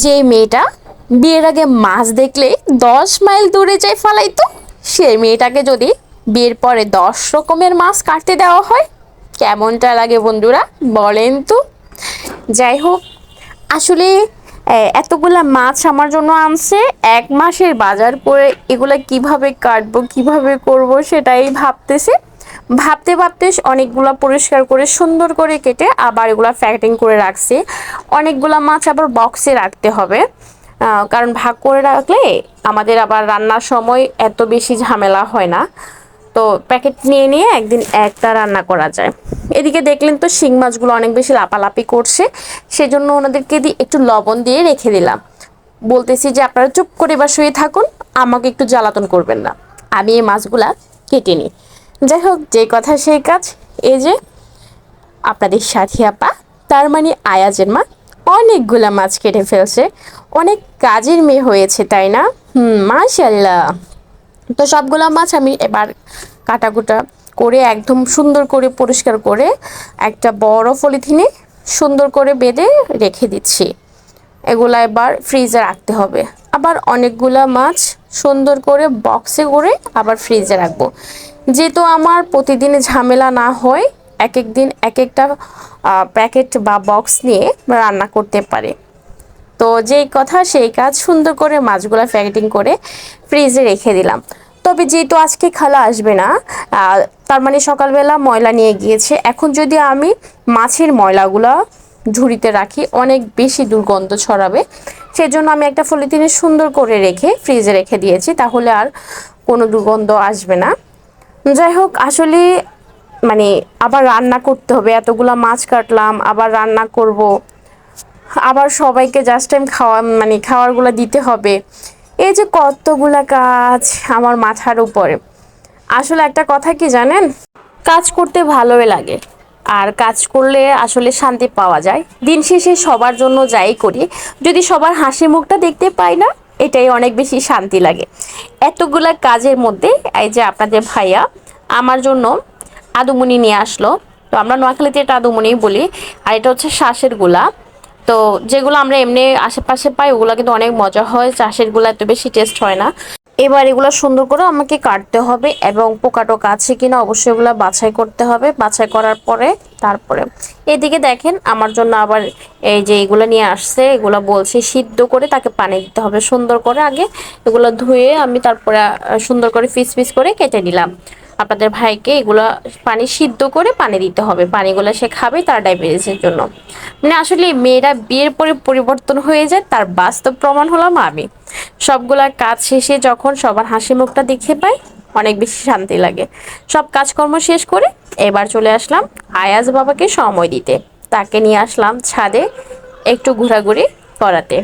যে মেয়েটা বিয়ের আগে মাছ দেখলে দশ মাইল দূরে যায় ফালাইতো সেই মেয়েটাকে যদি বিয়ের পরে দশ রকমের মাছ কাটতে দেওয়া হয়, কেমনটা লাগে বন্ধুরা বলেন তো? যাই হোক, আসলে এতগুলা মাছ আমার জন্য আনছে, এক মাসের বাজার করে এগুলা কীভাবে কাটবো, কীভাবে করব সেটাই ভাবতেছি। ভাবতে ভাবতে অনেকগুলা পরিষ্কার করে সুন্দর করে কেটে আবার এগুলা প্যাকেটিং করে রাখছি। অনেকগুলা মাছ আবার বক্সে রাখতে হবে। কারণ ভাগ করে রাখলে আমাদের আবার রান্নার সময় এত বেশি ঝামেলা হয় না। তো প্যাকেট নিয়ে নিয়ে একদিন একটা রান্না করা যায়। এদিকে দেখলেন তো শিং মাছগুলো অনেক বেশি লাপালাপি করছে। সেজন্য ওনাদেরকে দিয়ে একটু লবণ দিয়ে রেখে দিলাম। বলতেছি যে, আপনারা চুপ করে বা শুয়ে থাকুন। আমাকে একটু জ্বালাতন করবেন না। আমি এই মাছগুলা কেটে নিই। যাই হোক যে কথা সেই কাজ। এই যে, আপনাদের সাথী আপা, তার মানে আয়াজের মা, অনেকগুলা মাছ কেটে ফেলছে। অনেক কাজের মেয়ে হয়েছে, তাই না? হুম মাশাল্লাহ তো সবগুলো মাছ আমি এবার কাটাকুটা করে, একদম সুন্দর করে পরিষ্কার করে, একটা বড় পলিথিনে সুন্দর করে বেঁধে রেখে দিচ্ছি। এগুলা এবার ফ্রিজে রাখতে হবে। আবার অনেকগুলা মাছ সুন্দর করে বক্সে করে আবার ফ্রিজে রাখব। যেহেতু আমার প্রতিদিন ঝামেলা না হয় এক এক দিন এক একটা প্যাকেট বা বক্স নিয়ে রান্না করতে পারে। তো যেই কথা, সেই কাজ সুন্দর করে মাছগুলো প্যাকেটিং করে ফ্রিজে রেখে দিলাম। তবে যেহেতু আজকে খালা আসবে না তার মানে সকালবেলা ময়লা নিয়ে গিয়েছে। এখন যদি আমি মাছের ময়লাগুলো ঝুড়িতে রাখি, অনেক বেশি দুর্গন্ধ ছড়াবে। সেজন্য আমি একটা ফলিতিনে সুন্দর করে রেখে ফ্রিজে রেখে দিয়েছি, তাহলে আর কোনো দুর্গন্ধ আসবে না। যাই হোক, আসলে মানে আবার রান্না করতে হবে, এতগুলা মাছ কাটলাম, আবার রান্না করব, আবার সবাইকে জাস্ট টাইম খাওয়া মানে খাবারগুলো দিতে হবে। এই যে কতগুলা কাজ আমার মাথার উপরে। আসলে একটা কথা কি জানেন? কাজ করতে ভালোই লাগে। আর কাজ করলে আসলে শান্তি পাওয়া যায়। দিন শেষে সবার জন্য যাই করি। যদি সবার হাসি মুখটা দেখতে পাই না, এটাই অনেক বেশি শান্তি লাগে। এতগুলা কাজের মধ্যে, এই যে আপনাদের ভাইয়া, আমার জন্য আদুমনি নিয়ে আসলো। তো আমরা নোয়াখালীতে এটা আদুমনি বলি, আর এটা হচ্ছে শ্বাসেরগুলা। তো যেগুলো আমরা এমনি আশেপাশে পাই, ওগুলো কিন্তু অনেক মজা হয়। চাষেরগুলো এত বেশি টেস্ট হয় না। এবার এগুলো সুন্দর করে আমাকে কাটতে হবে এবং পোকা টোকা আছে কিনা অবশ্যই এগুলো বাছাই করতে হবে। বাছাই করার পরে তারপরে এদিকে দেখেন আমার জন্য আবার এই যে এগুলো নিয়ে আসছে, এগুলো বলছে সিদ্ধ করে তাকে পানি দিতে হবে। সুন্দর করে আগে এগুলো ধুয়ে আমি তারপরে সুন্দর করে ফিস ফিস করে কেটে নিলাম। আপনাদের ভাইকে এগুলো পানি সিদ্ধ করে পানি দিতে হবে। পানিগুলো সে খাবে তার ডায়াবেটিসের জন্য। মানে আসলে মেয়েরা বিয়ের পরে পরিবর্তন হয়ে যায়, তার বাস্তব প্রমাণ হলাম আমি। সবগুলা কাজ শেষে যখন সবার হাসি মুখটা দেখে পাই, অনেক বেশি শান্তি লাগে। সব কাজকর্ম শেষ করে এবার চলে আসলাম আয়াজ বাবাকে সময় দিতে। তাকে নিয়ে আসলাম ছাদে একটু ঘোরাঘুরি করাতে।